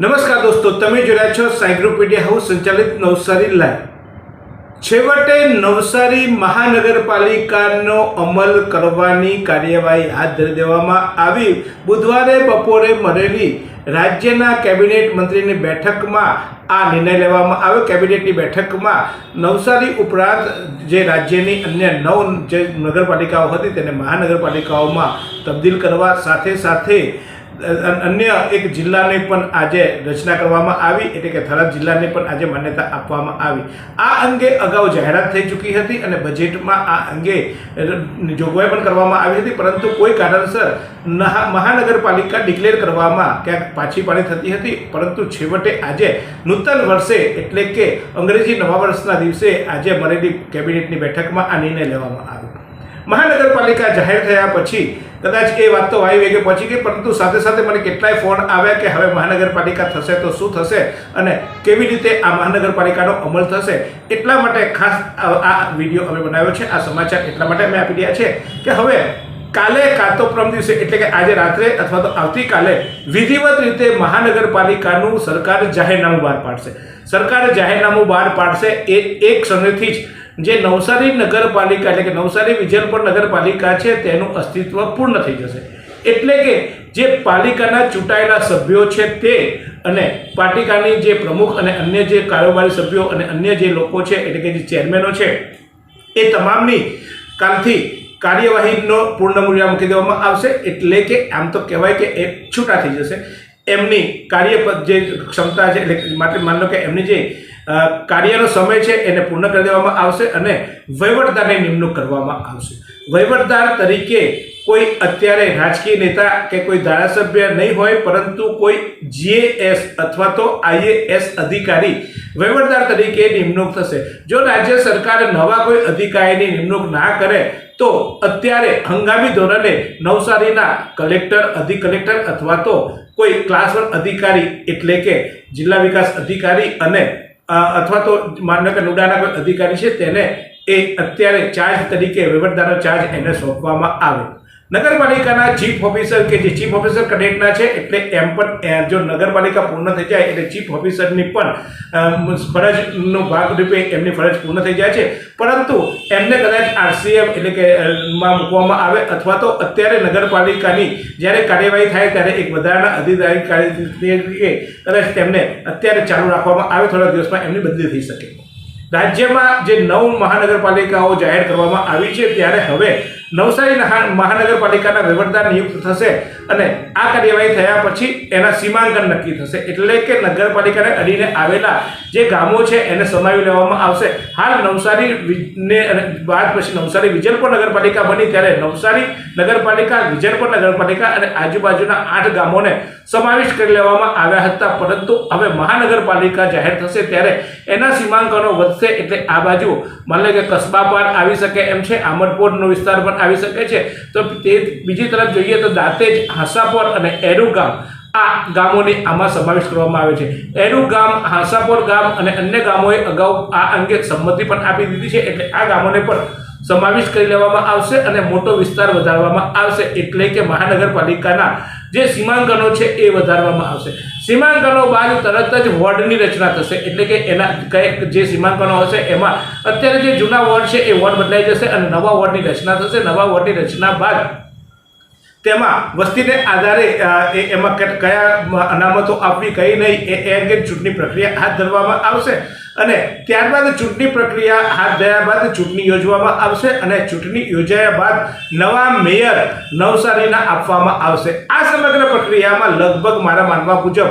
નમસ્કાર દોસ્તો, તમે જોયા છો સાયક્લોપીડિયા હાઉસ સંચાલિત નવસારી લાઈવ. છેવટે નવસારી મહાનગરપાલિકાનો અમલ કરવાની કાર્યવાહી હાથ ધરી દેવામાં આવી. બુધવારે બપોરે મળેલી રાજ્યના કેબિનેટ મંત્રીની બેઠકમાં આ નિર્ણય લેવામાં આવ્યો. કેબિનેટની બેઠકમાં નવસારી ઉપરાંત જે રાજ્યની અન્ય નવ જે નગરપાલિકાઓ હતી તેને મહાનગરપાલિકાઓમાં તબદીલ કરવા સાથે સાથે અન્ય એક જિલ્લાની પણ આજે રચના કરવામાં આવી, એટલે કે થરાદ જિલ્લાને પણ આજે માન્યતા આપવામાં આવી. આ અંગે અગાઉ જાહેરાત થઈ ચૂકી હતી અને બજેટમાં આ અંગે જોગવાઈ પણ કરવામાં આવી હતી, પરંતુ કોઈ કારણસર મહાનગરપાલિકા ડિક્લેર કરવામાં ક્યાંક પાછી પાડી થતી હતી, પરંતુ છેવટે આજે નૂતન વર્ષે એટલે કે અંગ્રેજી નવા વર્ષના દિવસે આજે મળેલી કેબિનેટની બેઠકમાં આ નિર્ણય લેવામાં આવ્યો. મહાનગરપાલિકા જાહેર થયા પછી કદાચ એ વાત તો વાયુ વેગે પહોંચી ગઈ, પરંતુ સાથે સાથે મને કેટલાય ફોન આવ્યા કે હવે મહાનગરપાલિકા થશે તો શું થશે અને કેવી રીતે આ મહાનગરપાલિકાનો અમલ થશે, એટલા માટે ખાસ આ વીડિયો અમે બનાવ્યો છે, આ સમાચાર એટલા માટે અમે આપી રહ્યા છે કે હવે કાલે કાં તો પ્રમ દિવસે, એટલે કે આજે રાત્રે અથવા તો આવતીકાલે વિધિવત રીતે મહાનગરપાલિકાનું સરકાર જાહેરનામું બહાર પાડશે. સરકાર જાહેરનામું બહાર પાડશે એ એક સમયથી જ જે નવસારી નગરપાલિકા એટલે કે નવસારી વિજયપુર નગરપાલિકા છે, તેનું અસ્તિત્વ પૂર્ણ થઈ જશે. એટલે કે જે પાલિકાના ચૂંટાયેલા સભ્યો છે તે અને પાલિકાની જે પ્રમુખ અને અન્ય જે કારોબારી સભ્યો અને અન્ય જે લોકો છે, એટલે કે જે ચેરમેનો છે, એ તમામની કાલથી કાર્યવાહીનો પૂર્ણ મૂલ્ય મૂકી દેવામાં આવશે. એટલે કે આમ તો કહેવાય કે એ છૂટા થઈ જશે. એમની કાર્ય જે ક્ષમતા છે, એટલે માટે માની લો કે એમની જે કાર્યનો સમય છે એને પૂર્ણ કરી દેવામાં આવશે અને વહીવટદારની નિમણૂક કરવામાં આવશે. વહીવટદાર તરીકે કોઈ અત્યારે રાજકીય નેતા કે કોઈ ધારાસભ્ય નહીં હોય, પરંતુ કોઈ જીએએસ અથવા તો આઈએએસ અધિકારી વહીવટદાર તરીકે નિમણૂક થશે. જો રાજ્ય સરકાર નવા કોઈ અધિકારીની નિમણૂક ના કરે, તો અત્યારે હંગામી ધોરણે નવસારીના કલેક્ટર અધિક કલેક્ટર અથવા તો કોઈ ક્લાસ વન અધિકારી એટલે કે જિલ્લા વિકાસ અધિકારી અને અથવા તો માનો કે નુડાના કોઈ અધિકારી છે તેને એ અત્યારે ચાર્જ તરીકે વહીવટદારનો ચાર્જ એને સોંપવામાં આવે. નગરપાલિકાના ચીફ ઓફિસર કે જે ચીફ ઓફિસર કડેટના છે, એટલે એમ પણ જો નગરપાલિકા પૂર્ણ થઈ જાય, એટલે ચીફ ઓફિસરની પણ ફરજનો ફરજનો ભાગરૂપે એમની ફરજ પૂર્ણ થઈ જાય છે. પરંતુ એમને કદાચ આરસીએમ એટલે કે માં મૂકવામાં આવે અથવા તો અત્યારે નગરપાલિકાની જ્યારે કાર્યવાહી થાય ત્યારે એક વધારાના અધિકારી કદાચ તેમને અત્યારે ચાલુ રાખવામાં આવે, થોડા દિવસમાં એમની બદલી થઈ શકે. રાજ્યમાં જે નવ મહાનગરપાલિકાઓ જાહેર કરવામાં આવી છે, ત્યારે હવે નવસારી મહાનગરપાલિકાના વહીવટદાર નિયુક્ત થશે. અને આ કાર્યવાહી થયા પછી એના સીમાંકન નક્કી થશે. એટલે કે નગરપાલિકાને અડીને આવેલા જે ગામો છે, એને સમાવી લેવામાં આવશે. હાલ નવસારી ને બાદ પછી નવસારી વિજયપુર નગરપાલિકા બની, ત્યારે નવસારી નગરપાલિકા વિજયપુર નગરપાલિકા અને આજુબાજુના આઠ ગામોને સમાવિષ્ટ કરી લેવામાં આવ્યા હતા. પરંતુ હવે મહાનગરપાલિકા જાહેર થશે ત્યારે એના સીમાંકનો વધશે. એટલે આ બાજુ માની કે કસ્બા પણ આવી શકે, એમ છે. આમરપોરનો વિસ્તાર પણ આવી શકે છે. તો તે બીજી તરફ જોઈએ તો દાંતેજ હાંસાપોર અને એરુ ગામ. આ ગામોની આમાં સમાવેશ કરવામાં આવે છે. એરુ ગામ, હાંસાપોર ગામ અને અન્ય ગામોએ અગાઉ આ અંગે સંમતિ પણ આપી દીધી છે. એટલે આ ગામોને પણ સમાવેશ કરી લેવામાં આવશે અને મોટો વિસ્તાર વધારવામાં આવશે. એટલે કે મહાનગરપાલિકાના જે સીમાંકનો છે એ વધારવામાં આવશે. સીમાંકનો બાદ તરત જ વોર્ડની રચના થશે. એટલે કે એના કંઈક જે સીમાંકનો હશે એમાં અત્યારે જે જૂના વોર્ડ છે એ વોર્ડ બદલાઈ જશે અને નવા વોર્ડની રચના થશે. નવા વોર્ડની રચના બાદ તેમાં વસ્તીને આધારે એમાં કયા અનામતો આપવી, કઈ નહીં એ અંગે ચૂંટણી પ્રક્રિયા હાથ ધરવામાં આવશે. અને ત્યારબાદ ચૂંટણી પ્રક્રિયા હાથ ધર્યા બાદ ચૂંટણી યોજવામાં આવશે અને ચૂંટણી યોજાયા બાદ નવા મેયર નવસારીના આપવામાં આવશે. આ સમગ્ર પ્રક્રિયામાં લગભગ મારા માનવા મુજબ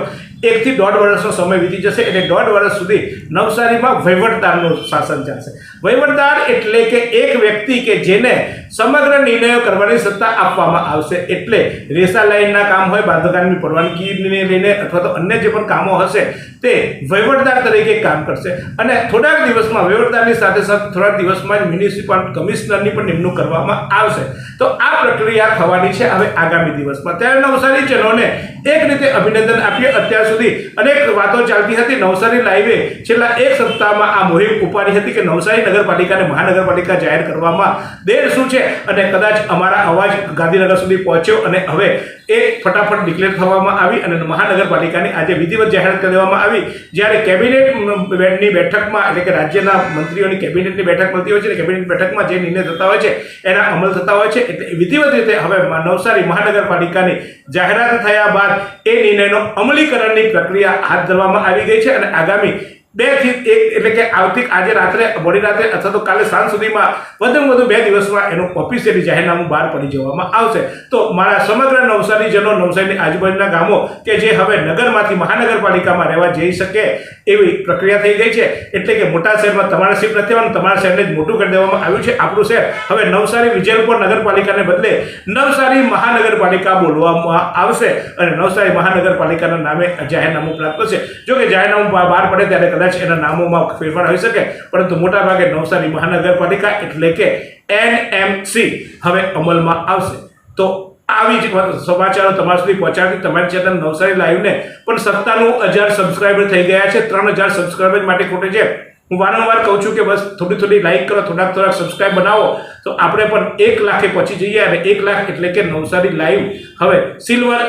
એકથી દોઢ વર્ષનો સમય વીતી જશે એટલે દોઢ વર્ષ સુધી નવસારીમાં વહીવટદારનું શાસન ચાલશે. વહીવટદાર એટલે કે એક વ્યક્તિ કે જેને સમગ્ર નિર્ણયો કરવાની સત્તા આપવામાં આવશે એટલે રેસા લાઇનના કામ હોય, બાંધકામની પરવાનગીને લઈને અથવા તો અન્ય જે પણ કામો હશે, તે વહીવટદાર તરીકે કામ કરશે. અને થોડાક દિવસમાં વહીવટદારની સાથે સાથે થોડાક દિવસમાં જ મ્યુનિસિપલ કમિશનરની પણ નિમણૂક કરવામાં આવશે. તો આ પ્રક્રિયા થવાની છે હવે આગામી દિવસમાં. ત્યારે નવસારી નવસારીજનોને એક રીતે અભિનંદન આપીએ. અત્યાર સુધી અનેક વાતો ચાલતી હતી. નવસારી લાઈવે છેલ્લા એક સપ્તાહમાં આ મોહિમ ઉપાડી હતી કે નવસારી નગરપાલિકાને મહાનગરપાલિકા જાહેર કરવામાં દેર શું છે અને કદાચ અમારા અવાજ ગાંધીનગર સુધી પહોંચ્યો અને હવે એ ફટાફટ ડિક્લેર થવામાં આવી અને મહાનગરપાલિકાની આજે વિધિવત જાહેરાત કરી દેવામાં આવી. જ્યારે કેબિનેટની બેઠકમાં એટલે કે રાજ્યના મંત્રીઓની કેબિનેટની બેઠક મળતી હોય છે અને કેબિનેટ બેઠકમાં જે નિર્ણય થતા હોય છે, એના અમલ થતા હોય છે, એટલે વિધિવત રીતે હવે નવસારી મહાનગરપાલિકાની જાહેરાત થયા બાદ એ નિર્ણયનો અમલીકરણની પ્રક્રિયા હાથ ધરવામાં આવી ગઈ છે અને આગામી બેથી એક, એટલે કે આવતી આજે રાત્રે, મોડી રાત્રે અથવા તો કાલે સાંજ સુધીમાં વધુમાં વધુ બે દિવસમાં એનું ઓફિશિયલી જાહેરનામું બહાર પડી જવામાં આવશે. તો મારા સમગ્ર નવસારીજનો, નવસારીની આજુબાજુના ગામો કે જે હવે નગરમાંથી મહાનગરપાલિકામાં રહેવા જઈ શકે એવી પ્રક્રિયા થઈ ગઈ છે. એટલે કે મોટા શહેરમાં તમારા શિફ્ટ નથી થવાનું, તમારા શહેરને જ મોટું કરી દેવામાં આવ્યું છે આપણું શહેર. હવે નવસારી વિજયપુર નગરપાલિકાને બદલે નવસારી મહાનગરપાલિકા બોલવામાં આવશે અને નવસારી મહાનગરપાલિકાના નામે જાહેરનામું પ્રાપ્ત થશે. જો કે જાહેરનામું બહાર પડે ત્યારે કદાચ એના નામોમાં ફેરફાર હોઈ શકે, પરંતુ મોટાભાગે નવસારી મહાનગરપાલિકા એટલે કે એનએમસી હવે અમલમાં આવશે. તો આવી જ સમાચારો તમારા સુધી પહોંચાડી. તમારી ચેનલ નવસારી લાઈવને પણ સત્તાનું હજાર સબસ્ક્રાઈબર થઈ ગયા છે. ત્રણ હજાર સબસ્ક્રાઈબર માટે ખોટે છે. હું વારંવાર કહું છું કે બસ થોડી થોડી લાઈક કરો, થોડાક થોડાક સબસ્ક્રાઈબ બનાવો. તો આપણે પણ એક લાખે પહોંચી જઈએ અને એક લાખ એટલે કે નવસારી લાઈવ હવે સિલ્વર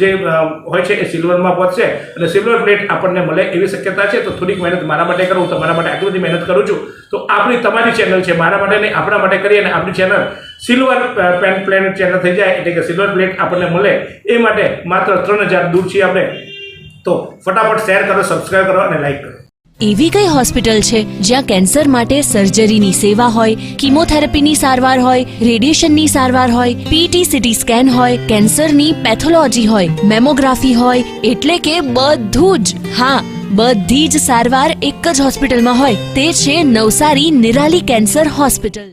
જે હોય છે એ સિલ્વરમાં પહોંચશે. અને સિલ્વર પ્લેટ આપણને મળે એવી શક્યતા છે. તો થોડીક મહેનત મારા માટે કરું. તમારા માટે આટલી બધી મહેનત કરું છું. તો આપણી તમારી ચેનલ છે. મારા માટે નહીં, આપણા માટે કરીએ અને આપણી channel silver pen planet channel થઈ જાય, એટલે કે સિલ્વર પ્લેટ આપણને મળે. એ માટે માત્ર ત્રણ દૂર છીએ આપણે. તો ફટાફટ શેર કરો સબસ્ક્રાઈબ કરો અને લાઈક કરો. એવી કઈ હોસ્પિટલ છે જ્યાં કેન્સર માટે સર્જરીની સેવા હોય કિમોથેરાપીની સારવાર હોય રેડિયેશનની સારવાર હોય પીટી સીટી સ્કેન હોય કેન્સરની પેથોલોજી હોય મેમોગ્રાફી હોય, એટલે કે બધું જ. હા, બધી જ સારવાર એક જ હોસ્પિટલમાં હોય. તે છે નવસારી નિરાલી કેન્સર હોસ્પિટલ